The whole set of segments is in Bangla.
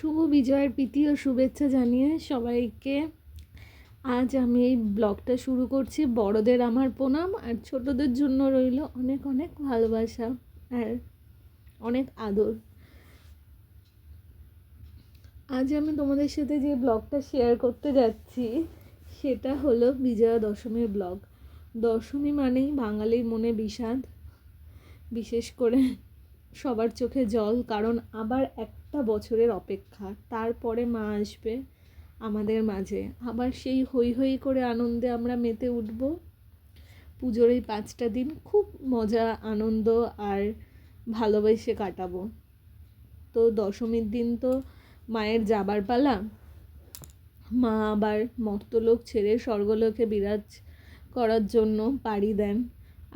শুভ বিজয়ের প্রীতি ও শুভেচ্ছা জানিয়ে সবাইকে আজ আমি এই ব্লগটা শুরু করছি। বড়দের আমার প্রণাম আর ছোটদের জন্য রইল অনেক অনেক ভালোবাসা আর অনেক আদর। আজ আমি তোমাদের সাথে যে ব্লগটা শেয়ার করতে যাচ্ছি, সেটা হলো বিজয়া দশমীর ব্লগ। দশমী মানেই বাঙালির মনে বিষাদ। বিশেষ করে সবার চোখে জল, কারণ আবার একটা বছরের অপেক্ষা। তারপরে মা আসবে আমাদের মাঝে। আবার সেই হই হই করে আনন্দে আমরা মেতে উঠব। পুজোর এই পাঁচটা দিন খুব মজা, আনন্দ আর ভালোবেসে কাটাবো। তো দশমীর দিন তো মায়ের যাবার পালা। মা আবার মর্তলোক ছেড়ে স্বর্গলোকে বিরাজ করার জন্য পাড়ি দেন।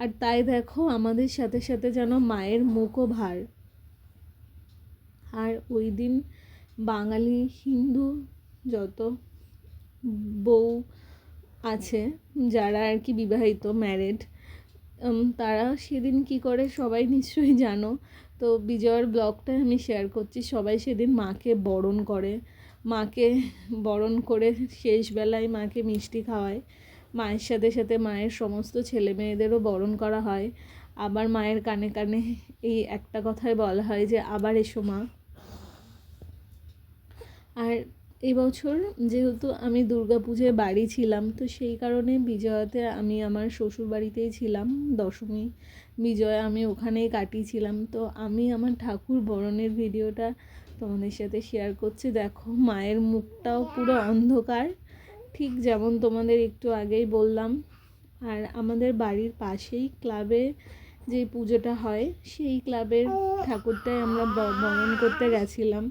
আর তাই দেখো আমাদের সাথে সাথে যেন মায়ের মুখও ভার। আর ওই দিন বাঙালি হিন্দু যত বউ আছে, যারা আর কি বিবাহিত ম্যারেড তারা সেদিন কি করে সবাই নিশ্চয়ই জানো। তো বিজয়ের ব্লগটা আমি শেয়ার করছি, সবাই সেদিন মাকে বরণ করে। মাকে বরণ করে শেষবেলায় মাকে মিষ্টি খাওয়ায়। মায়ের সাথে সাথে মায়ের সমস্ত ছেলে মেয়েদেরও বরণ করা হয়। আবার মায়ের কানে কানে এই একটা কথাই বলা হয় যে, আবার এসো মা। আর এই বছর যেহেতু আমি দুর্গা পুজোয় বাড়ি ছিলাম, তো সেই কারণে বিজয়াতে আমি আমার শ্বশুর বাড়িতেই ছিলাম, দশমী বিজয়া আমি ওখানেই কাটিয়েছিলাম। তো আমি আমার ঠাকুর বরণের ভিডিওটা তোমাদের সাথে শেয়ার করছি। দেখো, মায়ের মুখটাও পুরো অন্ধকার। ঠিক যেমন তোমাদের একটু আগেই বললাম, আর আমাদের বাড়ির পাশেই ক্লাবে যে পুজোটা হয়, সেই ক্লাবের ঠাকুরটাই আমরা বরণ করতে গেছিলাম।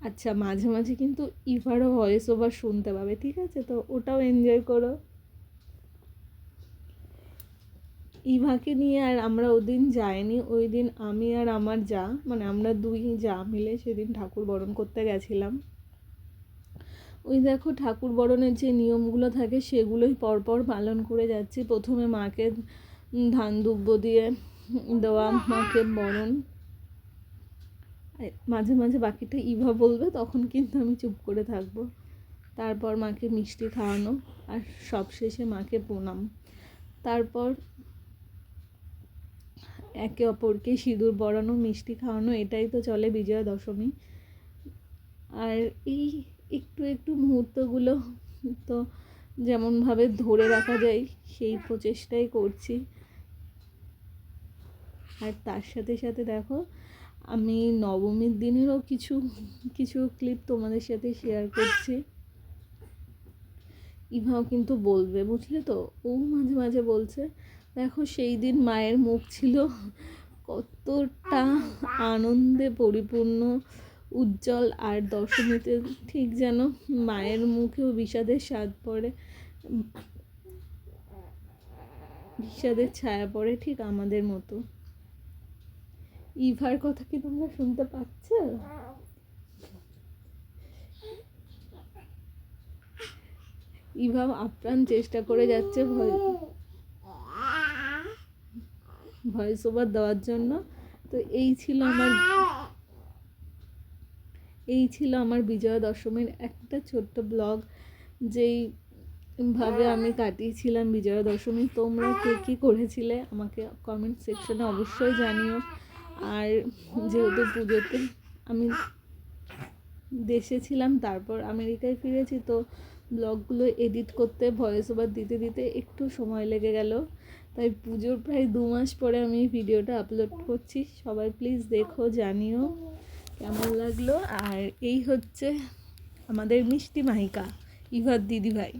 আচ্ছা মাঝে মাঝে কিন্তু ইভারও ভয়েস ওভার শুনতে পাবে, ঠিক আছে? তো ওটাও এনজয় করো। ইভাকে নিয়ে আর আমরা ওদিন যাইনি, ওই দিন আমি আর আমার যা মানে আমরা দুই যা মিলে সেদিন ঠাকুর বরণ করতে গেছিলাম। ওই দেখো ঠাকুর বরণের যে নিয়মগুলো থাকে, সেগুলোই পরপর পালন করে যাচ্ছি। প্রথমে মাকে ধান দুব্ব দিয়ে দেওয়া, মাকে বরণ। মাঝে মাঝে বাকিটা ইভা বলবে, তখন কিন্তু আমি চুপ করে থাকব। তারপর মাকে মিষ্টি খাওয়ানো আর সবশেষে মাকে প্রণাম। তারপর একে অপরকে সিঁদুর বড়ানো মিষ্টি খাওয়ানো, এটাই তো চলে বিজয়া দশমী। আর এই একটু একটু মুহূর্তগুলো তো যেমনভাবে ধরে রাখা যায়, সেই প্রচেষ্টাই করছি। আর তার সাথে সাথে দেখো, আমি নবমীর দিনেরও কিছু কিছু ক্লিপ তোমাদের সাথে শেয়ার করছি। ইভাও কিন্তু বলবে, বুঝলে তো? ও মাঝে মাঝে বলছে, দেখো সেই দিন মায়ের মুখ ছিল কতটা আনন্দে পরিপূর্ণ। উজ্জ্বল আর দশমীতে ঠিক যেন মায়ের মুখেও বিষাদের স্বাদ পড়ে। বিষাদের ছায়া পড়ে ঠিক আমাদের মতো। ইভার কথা কি তোমরা শুনতে পাচ্ছ? ইভা আপ্রাণ চেষ্টা করে যাচ্ছে ভয় ভয়েস ওভার দেওয়ার জন্য। তো এই ছিল আমার এই ছিল আমার বিজয়া দশমীর একটা ছোট্ট ব্লগ। যেই ভাবে আমি কাটিয়েছিলাম বিজয়া দশমী, তোমরা কে কী করেছিলে আমাকে কমেন্ট সেকশনে অবশ্যই জানিও। আর যেহেতু পুজোতে আমি দেশে ছিলাম, তারপর আমেরিকায় ফিরেছি, তো ব্লগগুলো এডিট করতে ভয়েস ওভার দিতে দিতে একটু সময় লেগে গেল। তাই পুজোর প্রায় দু মাস পরে আমি ভিডিওটা আপলোড করছি। সবাই প্লিজ দেখো, জানিও। কেমন লাগল? আর এই হচ্ছে আমাদের মিষ্টি মাহিকা ইভার দিদিভাই।